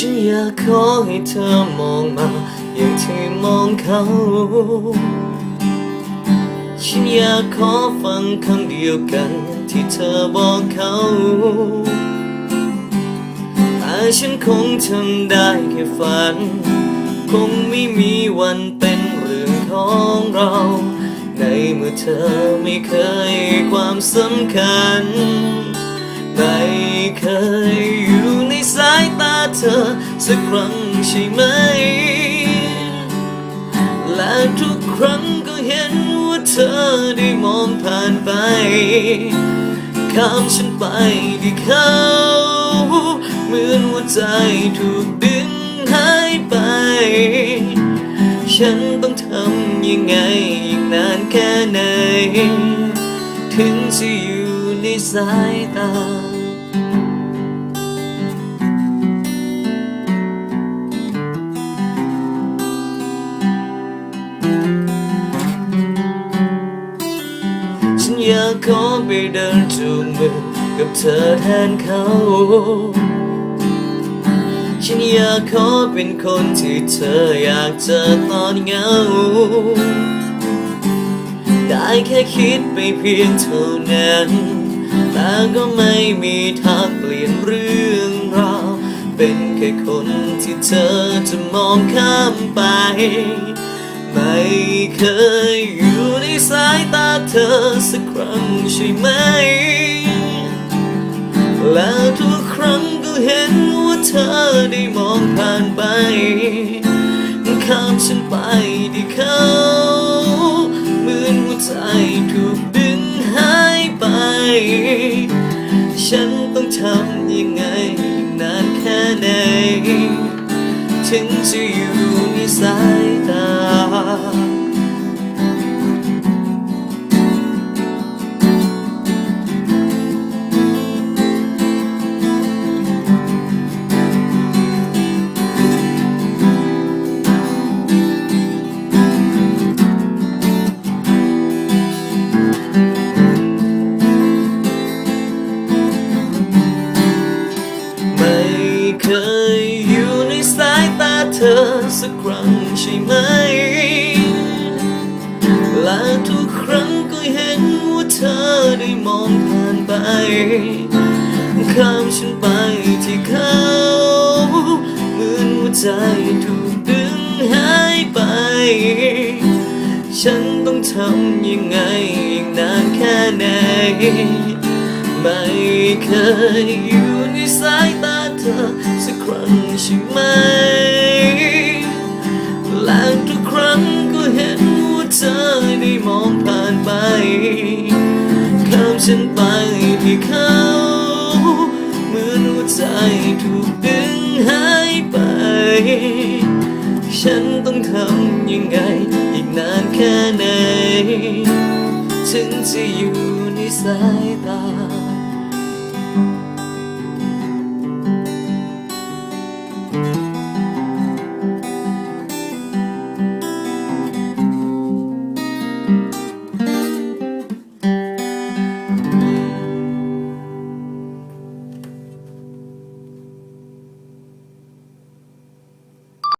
ฉันอยากขอให้เธอมองมาอย่างที่มองเขา ฉันอยากขอฟังคำเดียวกันที่เธอบอกเขาแต่ฉันคงทำได้แค่ฝัน คงไม่มีวันเป็นเรื่องของเรา ในเมื่อเธอไม่เคยความสำคัญ ไม่เคยอยู่ เธอสักครั้งใช่ไหม และทุกครั้งก็เห็นว่าเธอได้มองผ่านไป ข้ามฉันไปที่เขาเหมือนหัวใจถูกดึงหายไป ฉันต้องทำยังไงอีกนานแค่ไหน ถึงจะอยู่ในสายตา อยากขอไปเดินจูงมือกับเธอแทนเขา ฉันอยากขอเป็นคนที่เธออยากเจอตอนเหงา ได้แค่คิดไปเพียงเท่านั้น แต่ก็ไม่มีทางเปลี่ยนเรื่องราว เป็นแค่คนที่เธอจะมองข้ามไป ไม่เคยอยู่ในสายตาเธอสักครั้งใช่ไหม และทุกครั้งก็เห็นว่าเธอได้มองผ่านไปข้ามฉันไปที่เขาเหมือนหัวใจถูกดึงหายไป ฉันต้องทำยังไงนานแค่ไหนถึงจะอยู่ในสายตา ไเธอสักครั้งใช่ไหม และทุกครั้งก็เห็นว่าเธอได้มองผ่านไป ข้ามฉันไปที่เขาเหมือนหัวใจถูกดึงหายไป ฉันต้องทำยังไงอีกนานแค่ไหน ไม่เคยอยู่ในสายตา อสักครั้งใช่ไหมและทุกครั้งก็เห็นว่าเธอได้มองผ่านไปข้ามฉันไปที่เขาเหมือนหัวใจถูกดึงหายไป ฉันต้องทำยังไง อีกนานแค่ไหนถึงจะอยู่ในสายตา